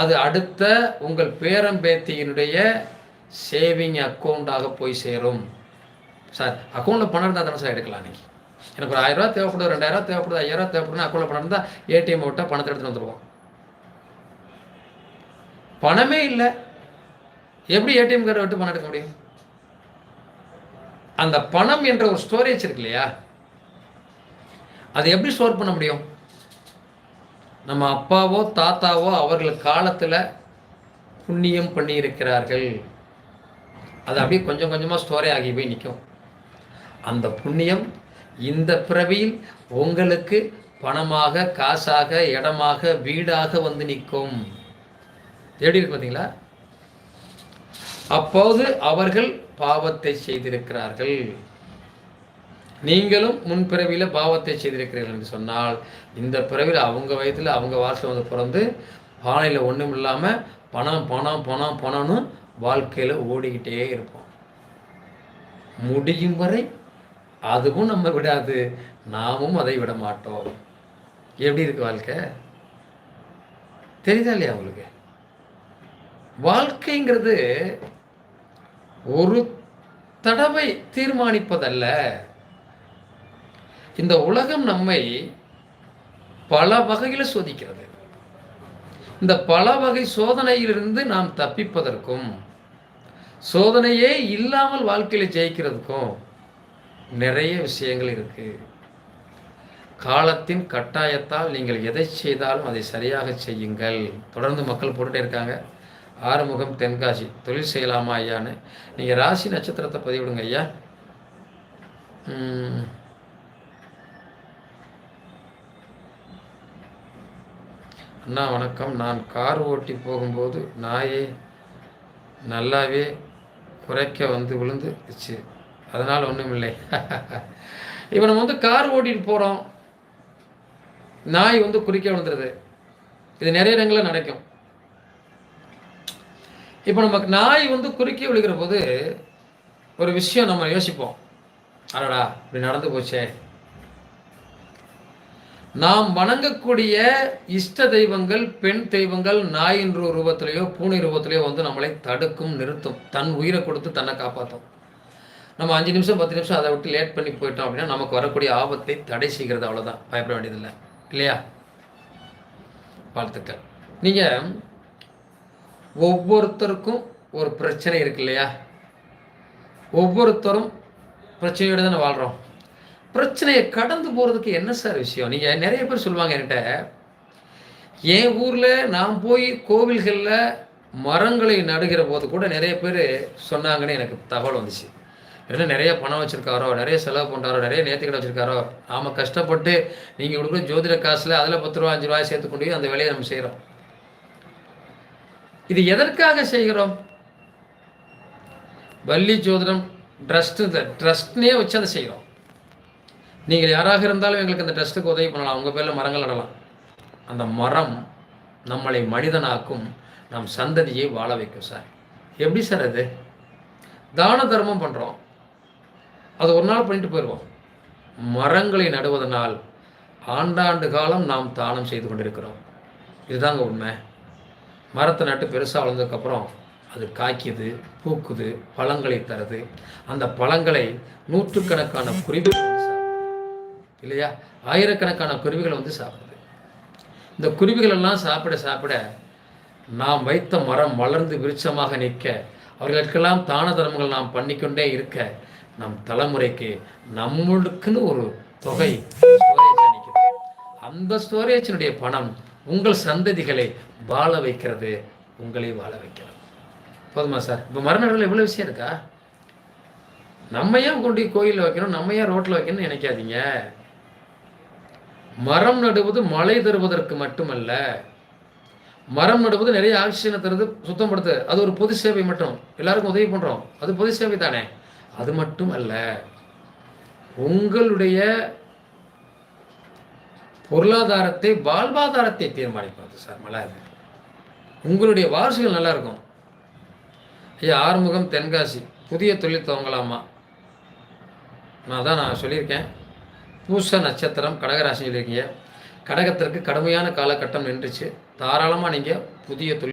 அது அடுத்த உங்கள் பேரம்பேத்தியினுடைய சேவிங் அக்கௌண்ட்டாக போய் சேரும். சார் அக்கௌண்ட்டில் பணம் இருந்தால் தானே சார் எடுக்கலாம் நீங்கள் எனக்கு ஒரு ஆயிரரூவா தேவைப்படுது ரெண்டாயிரரூவா தேவைப்படுது ஐயாயிரம் தேவைப்படுது அக்கௌண்ட்டில் பணம் இருந்தால் ஏடிஎம் விட்டால் பணத்தை எடுத்துகிட்டு வந்துடுவோம் பணமே இல்லை. எப்படி ஏடிஎம் கார்டை விட்டு பணம் எடுக்க முடியும்? அந்த பணம் என்ற ஒரு ஸ்டோரேஜ் இருக்கு இல்லையா? அதை எப்படி ஸ்டோர் பண்ண முடியும்? நம்ம அப்பாவோ தாத்தாவோ அவர்கள் காலத்தில் புண்ணியம் பண்ணியிருக்கிறார்கள். அது அப்படியே கொஞ்சம் கொஞ்சமாக ஸ்டோரே ஆகி போய் நிற்கும் அந்த புண்ணியம் இந்த பிறவியில் உங்களுக்கு பணமாக காசாக இடமாக வீடாக வந்து நிற்கும். எப்படி இருக்கு பார்த்தீங்களா அப்போது அவர்கள் பாவத்தை செய்திருக்கிறார்கள். நீங்களும் முன் பிறவியில் பாவத்தை செய்திருக்கிறீர்கள் என்று சொன்னால் இந்த பிறவியில் அவங்க வயதில் அவங்க வாசல் வந்து பிறந்து பானையில் ஒன்றும் இல்லாமல் பணம் பணம் பணம் பணம்னு வாழ்க்கையில் ஓடிக்கிட்டே இருப்போம். முடியும் வரை அதுவும் நம்ம விடாது நாமும் அதை விட மாட்டோம். எப்படி இருக்கு வாழ்க்கை? தெரியுதா இல்லையா உங்களுக்கு? வாழ்க்கைங்கிறது ஒரு தடவை தீர்மானிப்பதல்ல. இந்த உலகம் நம்மை பல வகையில் சோதிக்கிறது. இந்த பல வகை சோதனையிலிருந்து நாம் தப்பிப்பதற்கும் சோதனையே இல்லாமல் வாழ்க்கையில் ஜெயிக்கிறதுக்கும் நிறைய விஷயங்கள் இருக்கு. காலத்தின் கட்டாயத்தால் நீங்கள் எதை செய்தாலும் அதை சரியாக செய்யுங்கள். தொடர்ந்து மக்கள் போட்டுட்டே இருக்காங்க. ஆறுமுகம் தென்காசி தொழில் செய்யலாமா ஐயான்னு. நீங்கள் ராசி நட்சத்திரத்தை பதிவிடுங்க ஐயா. அண்ணா வணக்கம். நான் கார் ஓட்டி போகும்போது நாயை நல்லாவே குறைக்க வந்து விழுந்துச்சு அதனால் ஒன்றும் இல்லை இப்போ நம்ம வந்து கார் ஓட்டிட்டு போகிறோம் நாய் வந்து குறுக்க விழுந்துருது. இது நிறைய இடங்களில் நடக்கும். இப்போ நமக்கு நாய் வந்து குறுக்கே விழுகிற போது ஒரு விஷயம் நம்ம யோசிப்போம். அடடா இப்படி நடந்து போச்சே. நாம் வணங்கக்கூடிய இஷ்ட தெய்வங்கள் பெண் தெய்வங்கள் நாயின் ரூபத்திலேயோ பூனை ரூபத்திலேயோ வந்து நம்மளை தடுக்கும் நிறுத்தும். தன் உயிரை கொடுத்து தன்னை காப்பாற்றும் நம்ம அஞ்சு நிமிஷம் பத்து நிமிஷம் அதை விட்டு லேட் பண்ணி போயிட்டோம் அப்படின்னா நமக்கு வரக்கூடிய ஆபத்தை தடை செய்கிறது அவ்வளோதான் பயப்பட வேண்டியதில்லை. இல்லையா? வாழ்த்துக்கள். நீங்கள் ஒவ்வொருத்தருக்கும் ஒரு பிரச்சனை இருக்கு இல்லையா? ஒவ்வொருத்தரும் பிரச்சனையோடு தானே வாழ்கிறோம் பிரச்சனையை கடந்து போகிறதுக்கு என்ன சார் விஷயம்? நீங்கள் நிறைய பேர் சொல்லுவாங்க என்கிட்ட என் ஊரில் நான் போய் கோவில்களில் மரங்களை நடுகிற போது கூட நிறைய பேர் சொன்னாங்கன்னு எனக்கு தகவல் வந்துச்சு. ஏன்னா நிறைய பணம் வச்சுருக்காரோ நிறைய செலவு பண்ணுறாரோ நிறைய நேர்த்திக்கடை வச்சுருக்காரோ நாம் கஷ்டப்பட்டு நீங்கள் கொடுக்குற ஜோதிட காசில் அதில் பத்து ரூபா அஞ்சு ரூபாய் சேர்த்து கொண்டு போய் அந்த வேலையை நம்ம செய்கிறோம் இது எதற்காக செய்கிறோம்? வள்ளி ஜோதிடம் ட்ரஸ்ட் இந்த ட்ரஸ்ட்னே வச்சு அதை செய்கிறோம் நீங்கள் யாராக இருந்தாலும் எங்களுக்கு அந்த ட்ரஸ்ட்டுக்கு உதவி பண்ணலாம். உங்கள் பேரில் மரங்கள் நடலாம். அந்த மரம் நம்மளை மனிதனாக்கும் நம் சந்ததியை வாழ வைக்கும் சார். எப்படி சார் அது? தான தர்மம் பண்ணுறோம் அது ஒரு நாள் பண்ணிட்டு போயிடுவோம் மரங்களை நடுவதனால் ஆண்டாண்டு காலம் நாம் தானம் செய்து கொண்டிருக்கிறோம். இதுதாங்க உண்மை. மரத்தை நட்டு பெருசாக வளர்ந்ததுக்கப்புறம் அது காய்க்குது பூக்குது பழங்களை தருது. அந்த பழங்களை நூற்றுக்கணக்கான குறிப்பு இல்லையா? ஆயிரக்கணக்கான குருவிகளை வந்து சாப்பிடுது. இந்த குருவிகளெல்லாம் சாப்பிட சாப்பிட நாம் வைத்த மரம் வளர்ந்து விருட்சமாக நிற்க அவர்களுக்கெல்லாம் தான தர்மங்கள் நாம் பண்ணிக்கொண்டே இருக்க நம் தலைமுறைக்கு நம்மளுக்குன்னு ஒரு தொகை ஸ்டோரேஜ் நிற்குது. அந்த ஸ்டோரேஜினுடைய பணம் உங்கள் சந்ததிகளை வாழ வைக்கிறது உங்களை வாழ வைக்கிறது. போதுமா சார்? இப்போ மரணங்கள் எவ்வளோ விஷயம் இருக்கா? நம்ம ஏன் கொண்டு கோயிலில் வைக்கணும்? நம்ம ஏன் ரோட்டில் வைக்கணும்னு நினைக்காதீங்க. மரம் நடுவது மழை தருவதற்கு மட்டுமல்ல மரம் நடுவது நிறைய ஆக்சிஜனை தருது சுத்தப்படுத்து அது ஒரு பொது சேவை மட்டும். எல்லாருக்கும் உதவி பண்ணுறோம் அது பொது சேவை தானே? அது மட்டும் அல்ல உங்களுடைய பொருளாதாரத்தை வாழ்வாதாரத்தை தீர்மானிப்பது சார் மழை. உங்களுடைய வாரிசுகள் நல்லா இருக்கும் ஐயா ஆறுமுகம் தென்காசி. புதிய தொழில் துவங்கலாமா? நான் தான் நான் சொல்லியிருக்கேன். பூச நட்சத்திரம் கடகராசியில் இருக்கீங்க கடகத்திற்கு கடுமையான காலகட்டம் நின்றுச்சு. தாராளமாக நீங்கள் புதிய தொழில்